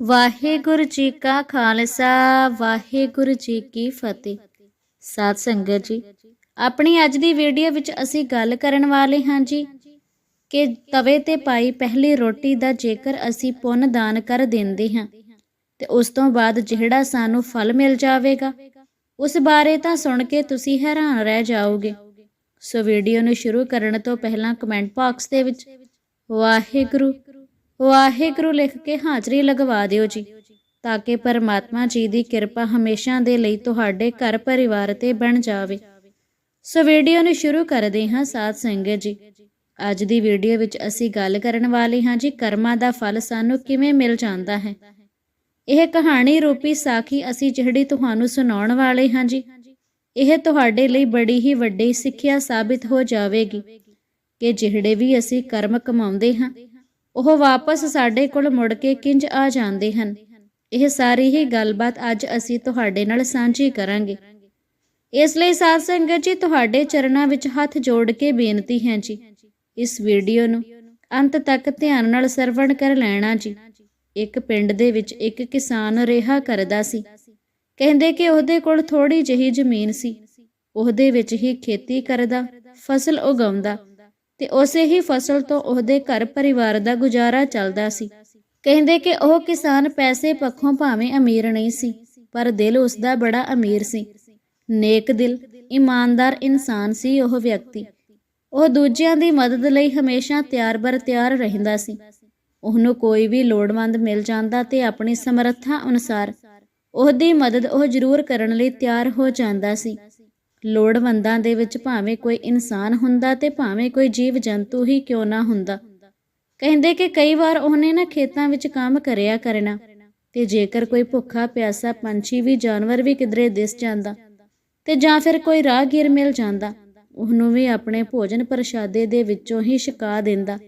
ਵਾਹਿਗੁਰੂ ਜੀ ਕਾ ਖਾਲਸਾ, ਵਾਹਿਗੁਰੂ ਜੀ ਕੀ ਫਤਿਹ। ਸਾਧ ਸੰਗਤ ਜੀ, ਆਪਣੀ ਅੱਜ ਦੀ ਵੀਡੀਓ ਵਿੱਚ ਅਸੀਂ ਗੱਲ ਕਰਨ ਵਾਲੇ ਹਾਂ ਜੀ ਕਿ ਤਵੇ ਤੇ ਪਾਈ ਪਹਿਲੀ ਰੋਟੀ ਦਾ ਜੇਕਰ ਅਸੀਂ ਪੁੰਨ ਦਾਨ ਕਰ ਦਿੰਦੇ ਹਾਂ, ਤੇ ਉਸ ਤੋਂ ਬਾਅਦ ਜਿਹੜਾ ਸਾਨੂੰ ਫਲ ਮਿਲ ਜਾਵੇਗਾ, ਉਸ ਬਾਰੇ ਤਾਂ ਸੁਣ ਕੇ ਤੁਸੀਂ ਹੈਰਾਨ ਰਹਿ ਜਾਓਗੇ। ਸੋ ਵੀਡੀਓ ਨੂੰ ਸ਼ੁਰੂ ਕਰਨ ਤੋਂ ਪਹਿਲਾਂ ਕਮੈਂਟ ਬਾਕਸ ਦੇ ਵਿੱਚ, ਵਾਹਿਗੁਰੂ ਵਾਹਿਗੁਰੂ ਲਿਖ ਕੇ ਹਾਜ਼ਰੀ ਲਗਵਾ ਦਿਓ ਜੀ, ਤਾਂ ਕਿ ਪਰਮਾਤਮਾ ਜੀ ਦੀ ਕਿਰਪਾ ਹਮੇਸ਼ਾ ਦੇ ਲਈ ਤੁਹਾਡੇ ਘਰ ਪਰਿਵਾਰ ਤੇ ਬਣ ਜਾਵੇ। ਸੋ ਵੀਡੀਓ ਨੂੰ ਸ਼ੁਰੂ ਕਰਦੇ ਹਾਂ ਸਾਧ ਸੰਗਤ ਜੀ। ਅੱਜ ਦੀ ਵੀਡੀਓ ਵਿੱਚ ਅਸੀਂ ਗੱਲ ਕਰਨ ਵਾਲੇ ਹਾਂ ਜੀ, ਕਰਮਾਂ ਦਾ ਫਲ ਸਾਨੂੰ ਕਿਵੇਂ ਮਿਲ ਜਾਂਦਾ ਹੈ। ਇਹ ਕਹਾਣੀ ਰੂਪੀ ਸਾਖੀ ਅਸੀਂ ਜਿਹੜੀ ਤੁਹਾਨੂੰ ਸੁਣਾਉਣ ਵਾਲੇ ਹਾਂ ਜੀ, ਇਹ ਤੁਹਾਡੇ ਲਈ ਬੜੀ ਹੀ ਵੱਡੀ ਸਿੱਖਿਆ ਸਾਬਿਤ ਹੋ ਜਾਵੇਗੀ ਕਿ ਜਿਹੜੇ ਵੀ ਅਸੀਂ ਕਰਮ ਕਮਾਉਂਦੇ ਹਾਂ ਉਹ ਵਾਪਸ ਸਾਡੇ ਕੋਲ ਮੁੜ ਕੇ ਕਿੰਜ ਆ ਜਾਂਦੇ ਹਨ? ਇਹ ਸਾਰੀ ਹੀ ਗੱਲਬਾਤ ਅੱਜ ਅਸੀਂ ਤੁਹਾਡੇ ਨਾਲ ਸਾਂਝੀ ਕਰਾਂਗੇ। ਇਸ ਲਈ ਸਾਧ ਸੰਗਤ ਜੀ, ਤੁਹਾਡੇ ਚਰਨਾਂ ਵਿੱਚ ਹੱਥ ਜੋੜ ਕੇ ਬੇਨਤੀ ਹੈ ਜੀ। ਇਸ ਵੀਡੀਓ ਨੂੰ ਅੰਤ ਤੱਕ ਧਿਆਨ ਨਾਲ ਸਰਵਣ ਕਰ ਲੈਣਾ ਜੀ। ਇੱਕ ਪਿੰਡ ਦੇ ਵਿੱਚ ਇੱਕ ਕਿਸਾਨ ਰਿਹਾ ਕਰਦਾ ਸੀ। ਕਹਿੰਦੇ ਕਿ ਉਹਦੇ ਕੋਲ ਥੋੜੀ ਜਿਹੀ ਜ਼ਮੀਨ ਸੀ। ਉਹਦੇ ਵਿੱਚ ਹੀ ਖੇਤੀ ਕਰਦਾ, ਫਸਲ ਉਗਾਉਂਦਾ। ਤੇ ਉਸੇ ਹੀ ਫਸਲ ਤੋਂ ਉਹਦੇ ਘਰ ਪਰਿਵਾਰ ਦਾ ਗੁਜ਼ਾਰਾ ਚੱਲਦਾ ਸੀ। ਕਹਿੰਦੇ ਕਿ ਉਹ ਕਿਸਾਨ ਪੈਸੇ ਪੱਖੋਂ ਭਾਵੇਂ ਅਮੀਰ ਨਹੀਂ ਸੀ, ਪਰ ਦਿਲ ਉਸਦਾ ਬੜਾ ਅਮੀਰ ਸੀ। ਨੇਕ ਦਿਲ, ਇਮਾਨਦਾਰ ਇਨਸਾਨ ਸੀ ਉਹ ਵਿਅਕਤੀ। ਉਹ ਦੂਜਿਆਂ ਦੀ ਮਦਦ ਲਈ ਹਮੇਸ਼ਾ ਤਿਆਰ-ਬਰ ਤਿਆਰ ਰਹਿੰਦਾ ਸੀ। ਉਹਨੂੰ ਕੋਈ ਵੀ ਲੋੜਵੰਦ ਮਿਲ ਜਾਂਦਾ ਤੇ ਆਪਣੀ ਸਮਰੱਥਾ ਅਨੁਸਾਰ ਉਹਦੀ ਮਦਦ ਉਹ ਜ਼ਰੂਰ ਕਰਨ ਲਈ ਤਿਆਰ ਹੋ ਜਾਂਦਾ ਸੀ। ਲੋੜਵੰਦਾਂ ਦੇ ਵਿੱਚ ਭਾਵੇਂ ਕੋਈ ਇਨਸਾਨ ਹੁੰਦਾ ਤੇ ਭਾਵੇਂ ਕੋਈ ਜੀਵ ਜੰਤੂ ਹੀ ਕਿਉਂ ਨਾ ਹੁੰਦਾ। ਕਹਿੰਦੇ ਕਿ ਕਈ ਵਾਰ ਉਹਨੇ ਨਾ ਖੇਤਾਂ ਵਿੱਚ ਕੰਮ ਕਰਿਆ ਕਰਨਾ ਤੇ ਜੇਕਰ ਕੋਈ ਭੁੱਖਾ, ਪਿਆਸਾ, ਪੰਛੀ ਵੀ, ਜਾਨਵਰ ਵੀ ਕਿਧਰੇ ਦਿਸ ਜਾਂਦਾ ਤੇ ਜਾਂ ਫਿਰ ਕੋਈ ਰਾਹਗੀਰ ਮਿਲ ਜਾਂਦਾ, ਉਹਨੂੰ ਵੀ ਆਪਣੇ ਭੋਜਨ ਪ੍ਰਸ਼ਾਦੇ ਦੇ ਵਿੱਚੋਂ ਹੀ ਛਕਾ ਦਿੰਦਾ।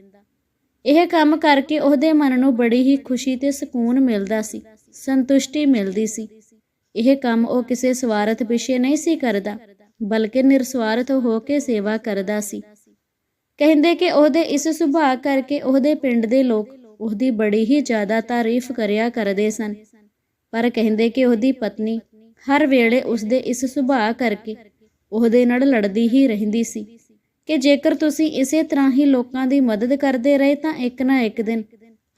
ਇਹ ਕੰਮ ਕਰਕੇ ਉਹਦੇ ਮਨ ਨੂੰ ਬੜੀ ਹੀ ਖੁਸ਼ੀ ਤੇ ਸਕੂਨ ਮਿਲਦਾ ਸੀ, ਸੰਤੁਸ਼ਟੀ ਮਿਲਦੀ ਸੀ। ਇਹ ਕੰਮ ਉਹ ਕਿਸੇ ਸਵਾਰਥ ਪਿਛੇ ਨਹੀਂ ਸੀ ਕਰਦਾ। ਬਲਕਿ ਨਿਰਸਵਾਰਥ ਹੋ ਕੇ ਸੇਵਾ ਕਰਦਾ ਸੀ। ਕਹਿੰਦੇ ਕਿ ਉਹਦੇ ਇਸ ਸੁਭਾਅ ਕਰਕੇ ਉਹਦੇ ਪਿੰਡ ਦੇ ਲੋਕ ਉਹਦੀ ਬੜੀ ਹੀ ਜ਼ਿਆਦਾ ਤਾਰੀਫ ਕਰਿਆ ਕਰਦੇ ਸਨ। ਪਰ ਕਹਿੰਦੇ ਕਿ ਉਹਦੀ ਪਤਨੀ ਹਰ ਵੇਲੇ ਉਸਦੇ ਇਸ ਸੁਭਾਅ ਕਰਕੇ ਉਹਦੇ ਨਾਲ ਲੜਦੀ ਹੀ ਰਹਿੰਦੀ ਸੀ ਕਿ ਜੇਕਰ ਤੁਸੀਂ ਇਸੇ ਤਰ੍ਹਾਂ ਹੀ ਲੋਕਾਂ ਦੀ ਮਦਦ ਕਰਦੇ ਰਹੇ ਤਾਂ ਇੱਕ ਨਾ ਇੱਕ ਦਿਨ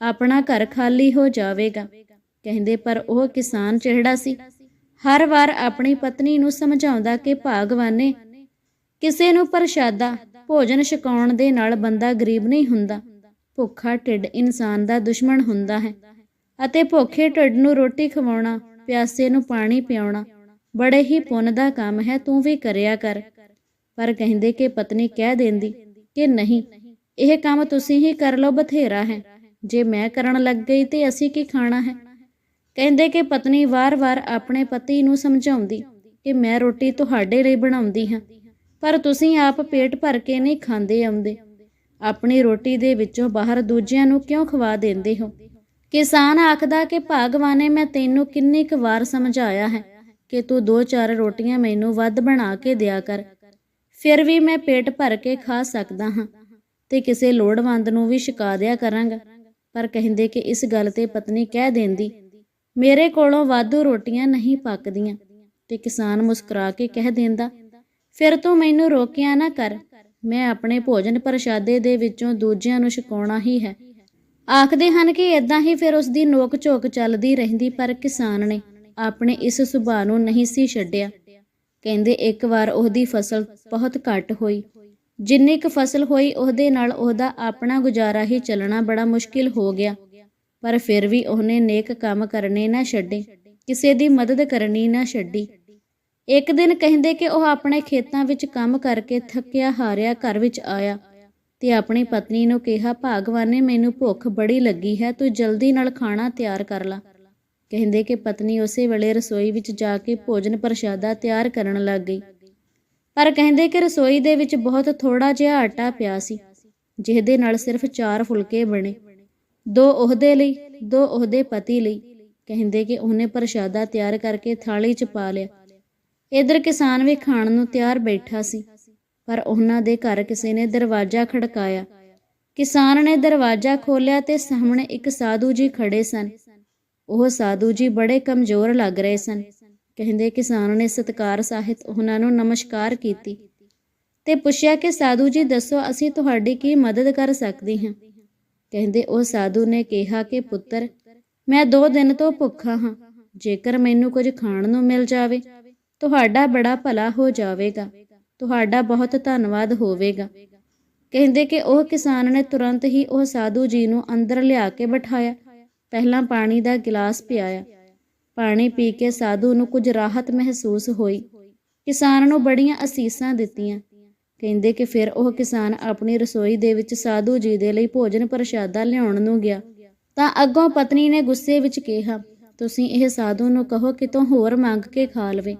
ਆਪਣਾ ਘਰ ਖਾਲੀ ਹੋ ਜਾਵੇਗਾ। ਕਹਿੰਦੇ ਪਰ ਉਹ ਕਿਸਾਨ ਜਿਹੜਾ ਸੀ। ਹਰ ਵਾਰ ਆਪਣੀ ਪਤਨੀ ਨੂੰ ਸਮਝਾਉਂਦਾ ਕਿ ਭਾਗਵਾਨੇ, ਕਿਸੇ ਨੂੰ ਪ੍ਰਸ਼ਾਦਾ, ਭੋਜਨ ਛਕਾਉਣ ਦੇ ਨਾਲ ਬੰਦਾ ਗਰੀਬ ਨਹੀਂ ਹੁੰਦਾ। ਭੁੱਖਾ ਢਿੱਡ ਇਨਸਾਨ ਦਾ ਦੁਸ਼ਮਣ ਹੁੰਦਾ ਹੈ ਅਤੇ ਭੁੱਖੇ ਢਿੱਡ ਨੂੰ ਰੋਟੀ ਖਵਾਉਣਾ, ਪਿਆਸੇ ਨੂੰ ਪਾਣੀ ਪਿਆਉਣਾ ਬੜੇ ਹੀ ਪੁੰਨ ਦਾ ਕੰਮ ਹੈ, ਤੂੰ ਵੀ ਕਰਿਆ ਕਰ। ਪਰ ਕਹਿੰਦੇ ਕਿ ਪਤਨੀ ਕਹਿ ਦਿੰਦੀ ਕਿ ਨਹੀਂ, ਇਹ ਕੰਮ ਤੁਸੀਂ ਹੀ ਕਰ ਲਓ, ਬਥੇਰਾ ਹੈ। ਜੇ ਮੈਂ ਕਰਨ ਲੱਗ ਗਈ ਤੇ ਅਸੀਂ ਕੀ ਖਾਣਾ ਹੈ? ਕਹਿੰਦੇ ਕਿ ਪਤਨੀ ਵਾਰ-ਵਾਰ ਆਪਣੇ ਪਤੀ ਨੂੰ ਸਮਝਾਉਂਦੀ ਕਿ ਮੈਂ ਰੋਟੀ ਤੁਹਾਡੇ ਲਈ ਬਣਾਉਂਦੀ ਹਾਂ, ਪਰ ਤੁਸੀਂ ਆਪ ਪੇਟ ਭਰ ਕੇ ਨਹੀਂ ਖਾਂਦੇ ਆਉਂਦੇ। ਆਪਣੀ ਰੋਟੀ ਦੇ ਵਿੱਚੋਂ ਬਾਹਰ ਦੂਜਿਆਂ ਨੂੰ ਕਿਉਂ ਖਵਾ ਦਿੰਦੇ ਹੋ? ਕਿਸਾਨ ਆਖਦਾ ਕਿ ਭਾਗਵਾਨੇ, ਮੈਂ ਤੈਨੂੰ ਕਿੰਨੀ ਕੁ ਵਾਰ ਸਮਝਾਇਆ ਹੈ ਕਿ ਤੂੰ ਦੋ ਚਾਰ ਰੋਟੀਆਂ ਮੈਨੂੰ ਵੱਧ ਬਣਾ ਕੇ ਦਿਆ ਕਰ। ਫਿਰ ਵੀ ਮੈਂ ਪੇਟ ਭਰ ਕੇ ਖਾ ਸਕਦਾ ਹਾਂ ਤੇ ਕਿਸੇ ਲੋੜਵੰਦ ਨੂੰ ਵੀ ਛਕਾ ਦਿਆ ਕਰਾਂਗਾ। ਪਰ ਕਹਿੰਦੇ ਕਿ ਇਸ ਗੱਲ ਤੇ ਪਤਨੀ ਕਹਿ ਦਿੰਦੀ ਮੇਰੇ ਕੋਲੋਂ ਵਾਧੂ ਰੋਟੀਆਂ ਨਹੀਂ ਪੱਕਦੀਆਂ। ਤੇ ਕਿਸਾਨ ਮੁਸਕਰਾ ਕੇ ਕਹਿ ਦਿੰਦਾ, ਫਿਰ ਤੂੰ ਮੈਨੂੰ ਰੋਕਿਆ ਨਾ ਕਰ। ਮੈਂ ਆਪਣੇ ਭੋਜਨ ਪ੍ਰਸ਼ਾਦੇ ਦੇ ਵਿੱਚੋਂ ਦੂਜਿਆਂ ਨੂੰ ਛਕਾਉਣਾ ਹੀ ਹੈ। ਆਖਦੇ ਹਨ ਕਿ ਇਦਾਂ ਹੀ ਫਿਰ ਉਸ ਦੀ ਨੋਕ ਝੋਕ ਚੱਲਦੀ ਰਹਿੰਦੀ, ਪਰ ਕਿਸਾਨ ਨੇ ਆਪਣੇ ਇਸ ਸੁਭਾਅ ਨੂੰ ਨਹੀਂ ਸੀ ਛੱਡਿਆ। ਕਹਿੰਦੇ, ਇੱਕ ਵਾਰ ਉਹਦੀ ਫਸਲ ਬਹੁਤ ਘੱਟ ਹੋਈ। ਜਿੰਨੀ ਕੁ ਫਸਲ ਹੋਈ, ਉਹਦੇ ਨਾਲ ਉਹਦਾ ਆਪਣਾ ਗੁਜ਼ਾਰਾ ਹੀ ਚੱਲਣਾ ਬੜਾ ਮੁਸ਼ਕਿਲ ਹੋ ਗਿਆ। ਪਰ ਫਿਰ ਵੀ ਉਹਨੇ ਨੇਕ ਕੰਮ ਕਰਨੇ ਨਾ ਛੱਡੇ, ਕਿਸੇ ਦੀ ਮਦਦ ਕਰਨੀ ਨਾ ਛੱਡੀ। ਇੱਕ ਦਿਨ ਕਹਿੰਦੇ ਕਿ ਉਹ ਆਪਣੇ ਖੇਤਾਂ ਵਿੱਚ ਕੰਮ ਕਰਕੇ ਥੱਕਿਆ ਹਾਰਿਆ ਘਰ ਵਿੱਚ ਆਇਆ ਤੇ ਆਪਣੀ ਪਤਨੀ ਨੂੰ ਕਿਹਾ, ਭਾਗਵਾਨੇ, ਮੈਨੂੰ ਭੁੱਖ ਬੜੀ ਲੱਗੀ ਹੈ, ਤੂੰ ਜਲਦੀ ਨਾਲ ਖਾਣਾ ਤਿਆਰ ਕਰ ਲੈ। ਕਹਿੰਦੇ ਕਿ ਪਤਨੀ ਉਸੇ ਵੇਲੇ ਰਸੋਈ ਵਿੱਚ ਜਾ ਕੇ ਭੋਜਨ ਪ੍ਰਸ਼ਾਦਾ ਤਿਆਰ ਕਰਨ ਲੱਗ ਗਈ। ਪਰ ਕਹਿੰਦੇ ਕਿ ਰਸੋਈ ਦੇ ਵਿੱਚ ਬਹੁਤ ਥੋੜਾ ਜਿਹਾ ਆਟਾ ਪਿਆ ਸੀ, ਜਿਹਦੇ ਨਾਲ ਸਿਰਫ 4 ਫੁਲਕੇ ਬਣੇ। ਦੋ ਉਹਦੇ ਲਈ, ਦੋ ਉਹਦੇ ਪਤੀ ਲਈ, ਕਹਿੰਦੇ ਕਿ ਉਹਨੇ ਪ੍ਰਸ਼ਾਦਾ ਤਿਆਰ ਕਰਕੇ ਥਾਲੀ 'ਚ ਪਾ ਲਿਆ। ਇਧਰ ਕਿਸਾਨ ਵੀ ਖਾਣ ਨੂੰ ਤਿਆਰ ਬੈਠਾ ਸੀ, ਪਰ ਉਹਨਾਂ ਦੇ ਘਰ ਕਿਸੇ ਨੇ ਦਰਵਾਜ਼ਾ ਖੜਕਾਇਆ। ਕਿਸਾਨ ਨੇ ਦਰਵਾਜ਼ਾ ਖੋਲ੍ਹਿਆ ਤੇ ਸਾਹਮਣੇ ਇੱਕ ਸਾਧੂ ਜੀ ਖੜੇ ਸਨ। ਉਹ ਸਾਧੂ ਜੀ ਬੜੇ ਕਮਜ਼ੋਰ ਲੱਗ ਰਹੇ ਸਨ। ਕਹਿੰਦੇ ਕਿਸਾਨ ਨੇ ਸਤਕਾਰ ਸਾਹਿਤ ਉਹਨਾਂ ਨੂੰ ਨਮਸਕਾਰ ਕੀਤੀ ਤੇ ਪੁੱਛਿਆ ਕਿ ਸਾਧੂ ਜੀ ਦੱਸੋ, ਅਸੀਂ ਤੁਹਾਡੀ ਕੀ ਮਦਦ ਕਰ ਸਕਦੇ ਹਾਂ? ਕਹਿੰਦੇ, ਉਹ ਸਾਧੂ ਨੇ ਕਿਹਾ ਕਿ, ਪੁੱਤਰ, ਮੈਂ ਦੋ ਦਿਨ ਤੋਂ ਭੁੱਖਾ ਹਾਂ। ਜੇਕਰ ਮੈਨੂੰ ਕੁਝ ਖਾਣ ਨੂੰ ਮਿਲ ਜਾਵੇ, ਤੁਹਾਡਾ ਬੜਾ ਭਲਾ ਹੋ ਜਾਵੇਗਾ। ਤੁਹਾਡਾ ਬਹੁਤ ਧੰਨਵਾਦ ਹੋਵੇਗਾ। ਕਹਿੰਦੇ ਕਿ ਉਹ ਕਿਸਾਨ ਨੇ ਤੁਰੰਤ ਹੀ ਉਹ ਸਾਧੂ ਜੀ ਨੂੰ ਅੰਦਰ ਲਿਆ ਕੇ ਬਿਠਾਇਆ। ਪਹਿਲਾਂ ਪਾਣੀ ਦਾ ਗਿਲਾਸ ਪਿਆਇਆ। ਪਾਣੀ ਪੀ ਕੇ ਸਾਧੂ ਨੂੰ ਕੁਝ ਰਾਹਤ ਮਹਿਸੂਸ ਹੋਈ। ਕਿਸਾਨ ਨੂੰ ਬੜੀਆਂ ਅਸੀਸਾਂ ਦਿੱਤੀਆਂ। ਕਹਿੰਦੇ ਕਿ ਫਿਰ ਉਹ ਕਿਸਾਨ ਆਪਣੀ ਰਸੋਈ ਦੇ ਵਿੱਚ ਸਾਧੂ ਜੀ ਦੇ ਲਈ ਭੋਜਨ ਪ੍ਰਸ਼ਾਦਾ ਲਿਆਉਣ ਨੂੰ ਗਿਆ। ਤਾਂ ਅੱਗੋਂ ਪਤਨੀ ਨੇ ਗੁੱਸੇ ਵਿੱਚ ਕਿਹਾ, ਤੁਸੀਂ ਇਹ ਸਾਧੂ ਨੂੰ ਕਹੋ ਕਿ ਤੂੰ ਹੋਰ ਮੰਗ ਕੇ ਖਾ ਲਵੇ।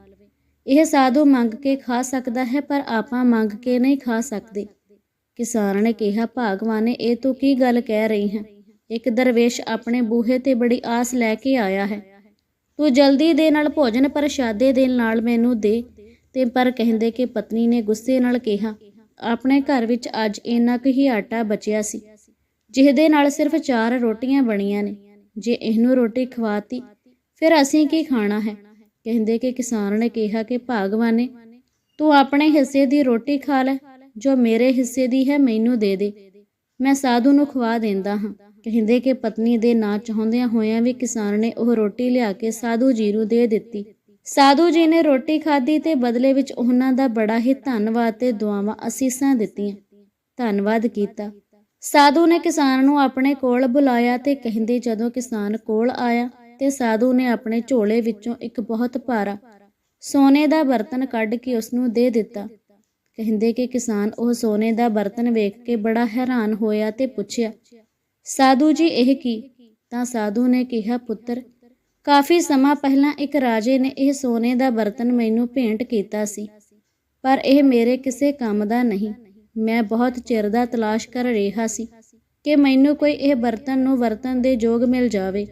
ਇਹ ਸਾਧੂ ਮੰਗ ਕੇ ਖਾ ਸਕਦਾ ਹੈ, ਪਰ ਆਪਾਂ ਮੰਗ ਕੇ ਨਹੀਂ ਖਾ ਸਕਦੇ। ਕਿਸਾਨ ਨੇ ਕਿਹਾ, ਭਾਗਵਾਨੇ, ਇਹ ਤੂੰ ਕੀ ਗੱਲ ਕਹਿ ਰਹੀ ਹੈ? ਇੱਕ ਦਰਵੇਸ਼ ਆਪਣੇ ਬੂਹੇ ਤੇ ਬੜੀ ਆਸ ਲੈ ਕੇ ਆਇਆ ਹੈ। ਤੂੰ ਜਲਦੀ ਦੇ ਨਾਲ ਭੋਜਨ ਪ੍ਰਸ਼ਾਦੇ ਦੇ ਨਾਲ ਮੈਨੂੰ ਦੇ। ਤੇ ਪਰ ਕਹਿੰਦੇ ਕਿ ਪਤਨੀ ਨੇ ਗੁੱਸੇ ਨਾਲ ਕਿਹਾ, ਆਪਣੇ ਘਰ ਵਿੱਚ ਅੱਜ ਇੰਨਾ ਕੁ ਹੀ ਆਟਾ ਬਚਿਆ ਸੀ, ਜਿਹਦੇ ਨਾਲ ਸਿਰਫ ਚਾਰ ਰੋਟੀਆਂ ਬਣੀਆਂ ਨੇ, ਜੇ ਇਹਨੂੰ ਰੋਟੀ ਖਵਾਤੀ, ਫਿਰ ਅਸੀਂ ਕੀ ਖਾਣਾ ਹੈ? ਕਹਿੰਦੇ ਕਿ ਕਿਸਾਨ ਨੇ ਕਿਹਾ ਕਿ, ਭਾਗਵਾਨੇ ਤੂੰ ਆਪਣੇ ਹਿੱਸੇ ਦੀ ਰੋਟੀ ਖਾ ਲੈ, ਜੋ ਮੇਰੇ ਹਿੱਸੇ ਦੀ ਹੈ ਮੈਨੂੰ ਦੇ ਦੇ, ਮੈਂ ਸਾਧੂ ਨੂੰ ਖਵਾ ਦਿੰਦਾ ਹਾਂ। ਕਹਿੰਦੇ ਕਿ ਪਤਨੀ ਦੇ ਨਾ ਚਾਹੁੰਦਿਆਂ ਹੋਇਆਂ ਵੀ ਕਿਸਾਨ ਨੇ ਉਹ ਰੋਟੀ ਲਿਆ ਕੇ ਸਾਧੂ ਜੀ ਨੂੰ ਦੇ ਦਿੱਤੀ। ਸਾਧੂ ਜੀ ਨੇ ਰੋਟੀ ਖਾਧੀ ਤੇ ਬਦਲੇ ਵਿੱਚ ਉਹਨਾਂ ਦਾ ਬੜਾ ਹੀ ਧੰਨਵਾਦ ਤੇ ਦੁਆਵਾਂ ਅਸੀਸਾਂ ਦਿੱਤੀਆਂ। ਧੰਨਵਾਦ ਕੀਤਾ। ਸਾਧੂ ਨੇ ਕਿਸਾਨ ਨੂੰ ਆਪਣੇ ਕੋਲ ਬੁਲਾਇਆ ਤੇ ਕਹਿੰਦੇ ਜਦੋਂ ਕਿਸਾਨ ਕੋਲ ਆਇਆ ਤੇ ਸਾਧੂ ਨੇ ਆਪਣੇ ਝੋਲੇ ਵਿੱਚੋਂ ਇੱਕ ਬਹੁਤ ਭਾਰਾ ਸੋਨੇ ਦਾ ਬਰਤਨ ਕੱਢ ਕੇ ਉਸ ਨੂੰ ਦੇ ਦਿੱਤਾ। ਕਹਿੰਦੇ ਕਿ ਕਿਸਾਨ ਉਹ ਸੋਨੇ ਦਾ ਬਰਤਨ ਵੇਖ ਕੇ ਬੜਾ ਹੈਰਾਨ ਹੋਇਆ ਤੇ ਪੁੱਛਿਆ, ਸਾਧੂ ਜੀ, ਇਹ ਕੀ? ਤਾਂ ਸਾਧੂ ਨੇ ਕਿਹਾ, ਪੁੱਤਰ ਕਾਫੀ ਸਮਾਂ ਪਹਿਲਾਂ ਇੱਕ ਰਾਜੇ ਨੇ ਇਹ ਸੋਨੇ ਦਾ ਬਰਤਨ ਮੈਨੂੰ ਭੇਂਟ ਕੀਤਾ ਸੀ, ਪਰ ਇਹ ਮੇਰੇ ਕਿਸੇ ਕੰਮ ਦਾ ਨਹੀਂ। ਮੈਂ ਬਹੁਤ ਚਿਰ ਦਾ ਤਲਾਸ਼ ਕਰ ਰਿਹਾ ਸੀ ਕਿ ਮੈਨੂੰ ਕੋਈ ਇਹ ਬਰਤਨ ਨੂੰ ਵਰਤਨ ਦੇ ਯੋਗ ਮਿਲ ਜਾਵੇ,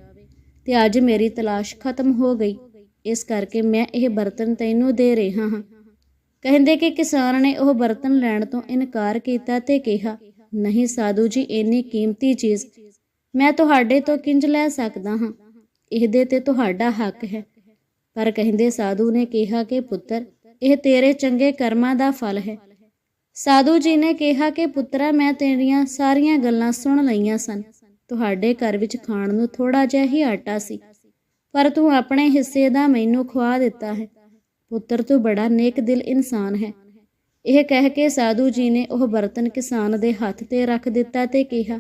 ਤੇ ਅੱਜ ਮੇਰੀ ਤਲਾਸ਼ ਖਤਮ ਹੋ ਗਈ। ਇਸ ਕਰਕੇ ਮੈਂ ਇਹ ਬਰਤਨ ਤੈਨੂੰ ਦੇ ਰਿਹਾ ਹਾਂ। ਕਹਿੰਦੇ ਕਿ ਕਿਸਾਨ ਨੇ ਉਹ ਬਰਤਨ ਲੈਣ ਤੋਂ ਇਨਕਾਰ ਕੀਤਾ ਤੇ ਕਿਹਾ, ਨਹੀਂ ਸਾਧੂ ਜੀ, ਇੰਨੀ ਕੀਮਤੀ ਚੀਜ਼ ਮੈਂ ਤੁਹਾਡੇ ਤੋਂ ਕਿੰਜ ਲੈ ਸਕਦਾ ਹਾਂ? ਇਹਦੇ ਤੇ ਤੁਹਾਡਾ ਹੱਕ ਹੈ। ਪਰ ਕਹਿੰਦੇ ਸਾਧੂ ਨੇ ਕਿਹਾ ਕਿ ਪੁੱਤਰ, ਇਹ ਤੇਰੇ ਚੰਗੇ ਕਰਮਾਂ ਦਾ ਫਲ ਹੈ। ਸਾਧੂ ਜੀ ਨੇ ਕਿਹਾ ਕਿ ਪੁੱਤਰਾ, ਮੈਂ ਤੇਰੀਆਂ ਸਾਰੀਆਂ ਗੱਲਾਂ ਸੁਣ ਲਈਆਂ ਸਨ। ਤੁਹਾਡੇ ਘਰ ਵਿੱਚ ਖਾਣ ਨੂੰ ਥੋੜਾ ਜਿਹਾ ਹੀ ਆਟਾ ਸੀ। ਪਰ ਤੂੰ ਆਪਣੇ ਹਿੱਸੇ ਦਾ ਮੈਨੂੰ ਖਵਾ ਦਿੱਤਾ ਹੈ। ਪੁੱਤਰ, ਤੂੰ ਬੜਾ ਨੇਕ ਦਿਲ ਇਨਸਾਨ ਹੈ। ਇਹ ਕਹਿ ਕੇ ਸਾਧੂ ਜੀ ਨੇ ਉਹ ਬਰਤਨ ਕਿਸਾਨ ਦੇ ਹੱਥ ਤੇ ਰੱਖ ਦਿੱਤਾ ਤੇ ਕਿਹਾ,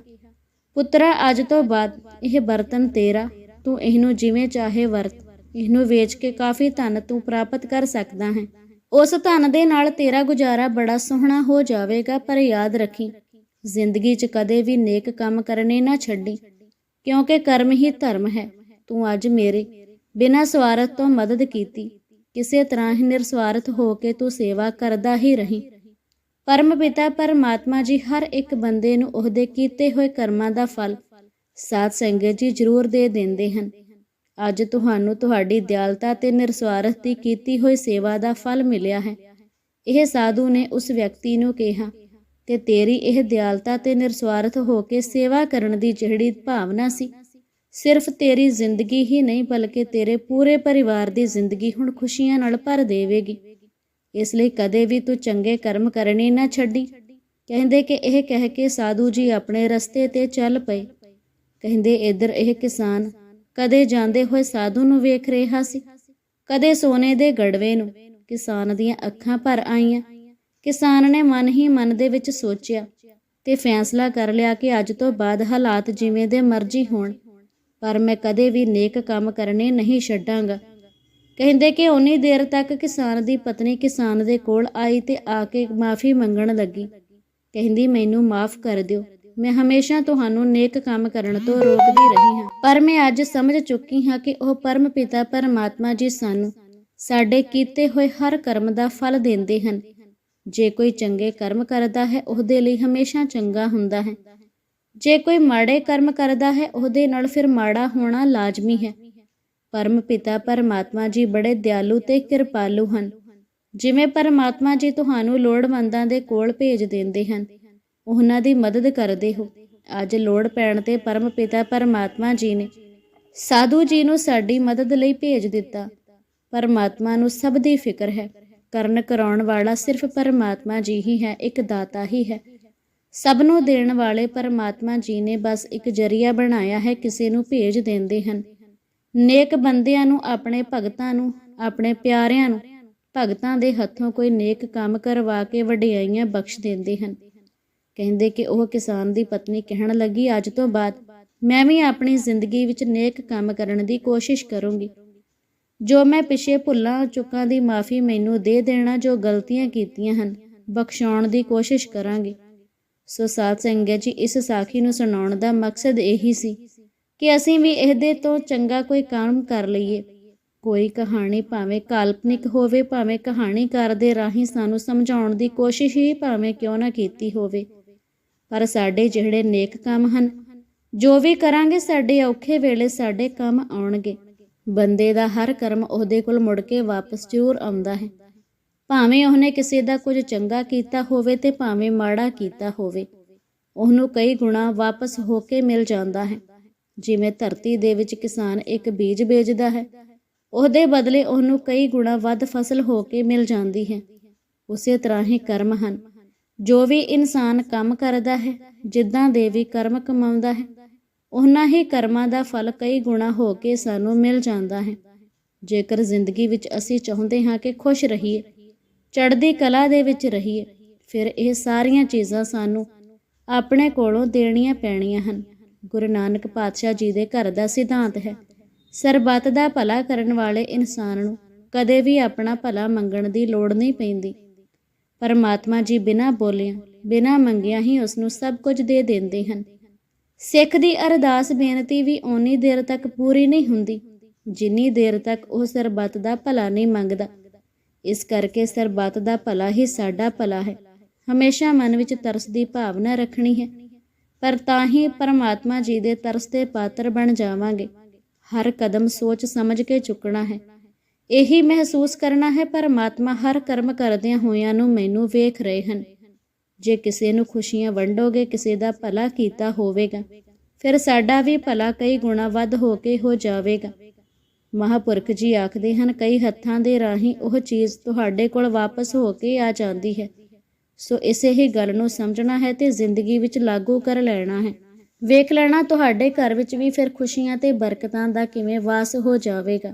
ਪੁੱਤਰਾ, ਅੱਜ ਤੋਂ ਬਾਅਦ ਇਹ ਬਰਤਨ ਤੇਰਾ। ਤੂੰ ਇਹਨੂੰ ਜਿਵੇਂ ਚਾਹੇ ਵਰਤ। ਇਹਨੂੰ ਵੇਚ ਕੇ ਕਾਫੀ ਧਨ ਤੂੰ ਪ੍ਰਾਪਤ ਕਰ ਸਕਦਾ ਹੈ। ਉਸ ਧਨ ਦੇ ਨਾਲ ਤੇਰਾ ਗੁਜ਼ਾਰਾ ਬੜਾ ਸੋਹਣਾ ਹੋ ਜਾਵੇਗਾ, ਪਰ ਯਾਦ ਰੱਖੀ, ਜ਼ਿੰਦਗੀ 'ਚ ਕਦੇ ਵੀ ਨੇਕ ਕੰਮ ਕਰਨੇ ਨਾ ਛੱਡੀ। ਕਿਉਂਕਿ ਕਰਮ ਹੀ ਧਰਮ ਹੈ। ਤੂੰ ਅੱਜ ਮੇਰੇ ਬਿਨਾਂ ਸਵਾਰਥ ਤੋਂ ਮਦਦ ਕੀਤੀ। ਕਿਸੇ ਤਰ੍ਹਾਂ ਹੀ ਨਿਰਸਵਾਰਥ ਹੋ ਕੇ ਤੂੰ ਸੇਵਾ ਕਰਦਾ ਹੀ ਰਹੀਂ। ਪਰਮ ਪਿਤਾ, ਪਰਮਾਤਮਾ ਜੀ ਹਰ ਇੱਕ ਬੰਦੇ ਨੂੰ ਉਹਦੇ ਕੀਤੇ ਹੋਏ ਕਰਮਾਂ ਦਾ ਫਲ ਸਾਧ ਸੰਗਤ ਜੀ ਜ਼ਰੂਰ ਦੇ ਦਿੰਦੇ ਹਨ। ਅੱਜ ਤੁਹਾਨੂੰ ਤੁਹਾਡੀ ਦਿਆਲਤਾ ਤੇ ਨਿਰਸਵਾਰਥ ਦੀ ਕੀਤੀ ਹੋਈ ਸੇਵਾ ਦਾ ਫਲ ਮਿਲਿਆ ਹੈ। ਇਹ ਸਾਧੂ ਨੇ ਉਸ ਵਿਅਕਤੀ ਨੂੰ ਕਿਹਾ, ਤੇ ਤੇਰੀ ਇਹ ਦਿਆਲਤਾ ਤੇ ਨਿਰਸਵਾਰਥ ਹੋ ਕੇ ਸੇਵਾ ਕਰਨ ਦੀ ਜਿਹੜੀ ਭਾਵਨਾ ਸੀ, ਸਿਰਫ ਤੇਰੀ ਜ਼ਿੰਦਗੀ ਹੀ ਨਹੀਂ ਬਲਕਿ ਤੇਰੇ ਪੂਰੇ ਪਰਿਵਾਰ ਦੀ ਜ਼ਿੰਦਗੀ ਹੁਣ ਖੁਸ਼ੀਆਂ ਨਾਲ ਭਰ ਦੇਵੇਗੀ। ਇਸ ਲਈ ਕਦੇ ਵੀ ਤੂੰ ਚੰਗੇ ਕਰਮ ਕਰਨੇ ਨਾ ਛੱਡੀ। ਕਹਿੰਦੇ ਕਿ ਇਹ ਕਹਿ ਕੇ ਸਾਧੂ ਜੀ ਆਪਣੇ ਰਸਤੇ ਤੇ ਚੱਲ ਪਏ। ਕਹਿੰਦੇ ਇਧਰ ਇਹ ਕਿਸਾਨ ਕਦੇ ਜਾਂਦੇ ਹੋਏ ਸਾਧੂ ਨੂੰ ਵੇਖ ਰਿਹਾ ਸੀ। ਕਦੇ ਸੋਨੇ ਦੇ ਗੜਵੇ ਨੂੰ ਕਿਸਾਨ ਦੀਆਂ ਅੱਖਾਂ ਭਰ ਆਈਆਂ। ਕਿਸਾਨ ਨੇ ਮਨ ਹੀ ਮਨ ਦੇ ਵਿੱਚ ਸੋਚਿਆ ਤੇ ਫੈਸਲਾ ਕਰ ਲਿਆ ਕਿ ਅੱਜ ਤੋਂ ਬਾਅਦ ਹਾਲਾਤ ਜਿਵੇਂ ਦੇ ਮਰਜ਼ੀ ਹੋਣ, ਪਰ ਮੈਂ ਕਦੇ ਵੀ ਨੇਕ ਕੰਮ ਕਰਨੇ ਨਹੀਂ ਛੱਡਾਂਗਾ। ਕਹਿੰਦੇ ਕਿ ਉਨੀ ਦੇਰ ਤੱਕ ਕਿਸਾਨ ਦੀ ਪਤਨੀ ਕਿਸਾਨ ਦੇ ਕੋਲ ਆਈ ਤੇ ਆ ਕੇ ਮਾਫੀ ਮੰਗਣ ਲੱਗੀ। ਕਹਿੰਦੀ, ਮੈਨੂੰ ਮਾਫ ਕਰ ਦਿਓ। ਮੈਂ ਹਮੇਸ਼ਾ ਤੁਹਾਨੂੰ ਨੇਕ ਕੰਮ ਕਰਨ ਤੋਂ ਰੋਕਦੀ ਰਹੀ ਹਾਂ। ਪਰ ਮੈਂ ਅੱਜ ਸਮਝ ਚੁੱਕੀ ਹਾਂ ਕਿ ਉਹ ਪਰਮ ਪਿਤਾ ਪਰਮਾਤਮਾ ਜੀ ਸਾਨੂੰ। ਸਾਡੇ ਕੀਤੇ ਹੋਏ ਹਰ ਕਰਮ ਦਾ ਫਲ ਦਿੰਦੇ ਹਨ। ਜੇ ਕੋਈ ਚੰਗੇ ਕਰਮ ਕਰਦਾ ਹੈ, ਉਹਦੇ ਲਈ ਹਮੇਸ਼ਾ ਚੰਗਾ ਹੁੰਦਾ ਹੈ। ਜੇ ਕੋਈ ਮਾੜੇ ਕਰਮ ਕਰਦਾ ਹੈ, ਉਹਦੇ ਨਾਲ ਫਿਰ ਮਾੜਾ ਹੋਣਾ ਲਾਜ਼ਮੀ ਹੈ। ਪਰਮ ਪਿਤਾ ਪਰਮਾਤਮਾ ਜੀ ਬੜੇ ਦਿਆਲੂ ਤੇ ਕਿਰਪਾਲੂ ਹਨ। ਜਿਵੇਂ ਪਰਮਾਤਮਾ ਜੀ ਤੁਹਾਨੂੰ ਲੋੜਵੰਦਾਂ ਦੇ ਕੋਲ ਭੇਜ ਦਿੰਦੇ ਹਨ ਉਹਨਾਂ ਦੀ ਮਦਦ ਕਰਦੇ ਹੋ। ਅੱਜ ਲੋੜ ਪੈਣ ਤੇ ਪਰਮ ਪਿਤਾ ਪਰਮਾਤਮਾ ਜੀ ਨੇ ਸਾਧੂ ਜੀ ਨੂੰ ਸਾਡੀ ਮਦਦ ਲਈ ਭੇਜ ਦਿੱਤਾ। ਪਰਮਾਤਮਾ ਨੂੰ ਸਭ ਦੀ ਫਿਕਰ ਹੈ। ਕਰਨ ਕਰਾਉਣ ਵਾਲਾ ਸਿਰਫ ਪਰਮਾਤਮਾ ਜੀ ਹੀ ਹੈ, ਇੱਕ ਦਾਤਾ ਹੀ ਹੈ। ਸਭ ਨੂੰ ਦੇਣ ਵਾਲੇ ਪਰਮਾਤਮਾ ਜੀ ਨੇ ਬਸ ਇੱਕ ਜਰੀਆ ਬਣਾਇਆ ਹੈ, ਕਿਸੇ ਨੂੰ ਭੇਜ ਦਿੰਦੇ ਹਨ। ਨੇਕ ਬੰਦਿਆਂ ਨੂੰ, ਆਪਣੇ ਭਗਤਾਂ ਨੂੰ, ਆਪਣੇ ਪਿਆਰਿਆਂ ਨੂੰ, ਭਗਤਾਂ ਦੇ ਹੱਥੋਂ ਕੋਈ ਨੇਕ ਕੰਮ ਕਰਵਾ ਕੇ ਵਡਿਆਈਆਂ ਬਖਸ਼ ਦਿੰਦੇ ਹਨ। ਕਹਿੰਦੇ ਕਿ ਉਹ ਕਿਸਾਨ ਦੀ ਪਤਨੀ ਕਹਿਣ ਲੱਗੀ, ਅੱਜ ਤੋਂ ਬਾਅਦ ਮੈਂ ਵੀ ਆਪਣੀ ਜ਼ਿੰਦਗੀ ਵਿੱਚ ਨੇਕ ਕੰਮ ਕਰਨ ਦੀ ਕੋਸ਼ਿਸ਼ ਕਰੂੰਗੀ। ਜੋ ਮੈਂ ਪਿਛੇ ਭੁੱਲਾਂ, ਚੁੱਕਾਂ ਦੀ ਮਾਫੀ ਮੈਨੂੰ ਦੇ ਦੇਣਾ, ਜੋ ਗਲਤੀਆਂ ਕੀਤੀਆਂ ਹਨ, ਬਖਸ਼ਾਉਣ ਦੀ ਕੋਸ਼ਿਸ਼ ਕਰਾਂਗੇ। ਸੋ ਸਾਧ ਸੰਗਤ ਜੀ, ਇਸ ਸਾਖੀ ਨੂੰ ਸੁਣਾਉਣ ਦਾ ਮਕਸਦ ਇਹੀ ਸੀ ਕਿ ਅਸੀਂ ਵੀ ਇਹਦੇ ਤੋਂ ਚੰਗਾ ਕੋਈ ਕੰਮ ਕਰ ਲਈਏ। ਕੋਈ ਕਹਾਣੀ ਭਾਵੇਂ ਕਾਲਪਨਿਕ ਹੋਵੇ, ਭਾਵੇਂ ਕਹਾਣੀਕਾਰ ਦੇ ਰਾਹੀਂ ਸਾਨੂੰ ਸਮਝਾਉਣ ਦੀ ਕੋਸ਼ਿਸ਼ ਹੀ ਭਾਵੇਂ ਕਿਉਂ ਨਾ ਕੀਤੀ ਹੋਵੇ। ਪਰ ਸਾਡੇ ਜਿਹੜੇ ਨੇਕ ਕੰਮ ਹਨ, ਜੋ ਵੀ ਕਰਾਂਗੇ, ਸਾਡੇ ਔਖੇ ਵੇਲੇ ਸਾਡੇ ਕੰਮ ਆਉਣਗੇ। ਬੰਦੇ ਦਾ ਹਰ ਕਰਮ ਉਹਦੇ ਕੋਲ ਮੁੜ ਕੇ ਵਾਪਸ ਜ਼ਰੂਰ ਆਉਂਦਾ ਹੈ। ਭਾਵੇਂ ਉਹਨੇ ਕਿਸੇ ਦਾ ਕੁਝ ਚੰਗਾ ਕੀਤਾ ਹੋਵੇ ਤੇ ਭਾਵੇਂ ਮਾੜਾ ਕੀਤਾ ਹੋਵੇ, ਉਹਨੂੰ ਕਈ ਗੁਣਾ ਵਾਪਸ ਹੋ ਕੇ ਮਿਲ ਜਾਂਦਾ ਹੈ। ਜਿਵੇਂ ਧਰਤੀ ਦੇ ਵਿੱਚ ਕਿਸਾਨ ਇੱਕ ਬੀਜ ਬੀਜਦਾ ਹੈ, ਉਹਦੇ ਬਦਲੇ ਉਹਨੂੰ ਕਈ ਗੁਣਾ ਵੱਧ ਫਸਲ ਹੋ ਕੇ ਮਿਲ ਜਾਂਦੀ ਹੈ। ਉਸੇ ਤਰ੍ਹਾਂ ਹੀ ਕਰਮ ਹਨ। ਜੋ ਵੀ ਇਨਸਾਨ ਕੰਮ ਕਰਦਾ ਹੈ, ਜਿੱਦਾਂ ਦੇ ਵੀ ਕਰਮ ਕਮਾਉਂਦਾ ਹੈ, ਉਹਨਾਂ ਹੀ ਕਰਮਾਂ ਦਾ ਫਲ ਕਈ ਗੁਣਾ ਹੋ ਕੇ ਸਾਨੂੰ ਮਿਲ ਜਾਂਦਾ ਹੈ। ਜੇਕਰ ਜ਼ਿੰਦਗੀ ਵਿੱਚ ਅਸੀਂ ਚਾਹੁੰਦੇ ਹਾਂ ਕਿ ਖੁਸ਼ ਰਹੀਏ, ਚੜ੍ਹਦੀ ਕਲਾ ਦੇ ਵਿੱਚ ਰਹੀਏ, ਫਿਰ ਇਹ ਸਾਰੀਆਂ ਚੀਜ਼ਾਂ ਸਾਨੂੰ ਆਪਣੇ ਕੋਲੋਂ ਦੇਣੀਆਂ ਪੈਣੀਆਂ ਹਨ। ਗੁਰੂ ਨਾਨਕ ਪਾਤਸ਼ਾਹ ਜੀ ਦੇ ਘਰ ਦਾ ਸਿਧਾਂਤ ਹੈ, ਸਰਬੱਤ ਦਾ ਭਲਾ ਕਰਨ ਵਾਲੇ ਇਨਸਾਨ ਨੂੰ ਕਦੇ ਵੀ ਆਪਣਾ ਭਲਾ ਮੰਗਣ ਦੀ ਲੋੜ ਨਹੀਂ ਪੈਂਦੀ। ਪਰਮਾਤਮਾ ਜੀ ਬਿਨਾਂ ਬੋਲਿਆਂ, ਬਿਨਾਂ ਮੰਗਿਆਂ ਹੀ ਉਸ ਨੂੰ ਸਭ ਕੁਝ ਦੇ ਦਿੰਦੇ ਹਨ। ਸਿੱਖ ਦੀ ਅਰਦਾਸ ਬੇਨਤੀ ਵੀ ਓਨੀ ਦੇਰ ਤੱਕ ਪੂਰੀ ਨਹੀਂ ਹੁੰਦੀ, ਜਿੰਨੀ ਦੇਰ ਤੱਕ ਉਹ ਸਰਬੱਤ ਦਾ ਭਲਾ ਨਹੀਂ ਮੰਗਦਾ। ਇਸ ਕਰਕੇ ਸਰਬੱਤ ਦਾ ਭਲਾ ਹੀ ਸਾਡਾ ਭਲਾ ਹੈ। ਹਮੇਸ਼ਾ ਮਨ ਵਿੱਚ ਤਰਸ ਦੀ ਭਾਵਨਾ ਰੱਖਣੀ ਹੈ, ਪਰ ਤਾਂ ਹੀ ਪਰਮਾਤਮਾ ਜੀ ਦੇ ਤਰਸ ਦੇ ਪਾਤਰ ਬਣ ਜਾਵਾਂਗੇ। ਹਰ ਕਦਮ ਸੋਚ ਸਮਝ ਕੇ ਚੁੱਕਣਾ ਹੈ। ਇਹੀ ਮਹਿਸੂਸ ਕਰਨਾ ਹੈ, ਪਰਮਾਤਮਾ ਹਰ ਕਰਮ ਕਰਦਿਆਂ ਹੋਇਆਂ ਨੂੰ ਮੈਨੂੰ ਵੇਖ ਰਹੇ ਹਨ। ਜੇ ਕਿਸੇ ਨੂੰ ਖੁਸ਼ੀਆਂ ਵੰਡੋਗੇ, ਕਿਸੇ ਦਾ ਭਲਾ ਕੀਤਾ ਹੋਵੇਗਾ, ਫਿਰ ਸਾਡਾ ਵੀ ਭਲਾ ਕਈ ਗੁਣਾ ਵੱਧ ਹੋ ਕੇ ਹੋ ਜਾਵੇਗਾ। ਮਹਾਪੁਰਖ ਜੀ ਆਖਦੇ ਹਨ, ਕਈ ਹੱਥਾਂ ਦੇ ਰਾਹੀਂ ਉਹ ਚੀਜ਼ ਤੁਹਾਡੇ ਕੋਲ ਵਾਪਸ ਹੋ ਕੇ ਆ ਜਾਂਦੀ ਹੈ। ਸੋ ਇਸੇ ਹੀ ਗੱਲ ਨੂੰ ਸਮਝਣਾ ਹੈ ਤੇ ਜ਼ਿੰਦਗੀ ਵਿੱਚ ਲਾਗੂ ਕਰ ਲੈਣਾ ਹੈ। ਵੇਖ ਲੈਣਾ, ਤੁਹਾਡੇ ਘਰ ਵਿੱਚ ਵੀ ਫਿਰ ਖੁਸ਼ੀਆਂ ਤੇ ਬਰਕਤਾਂ ਦਾ ਕਿਵੇਂ ਵਾਸ ਹੋ ਜਾਵੇਗਾ।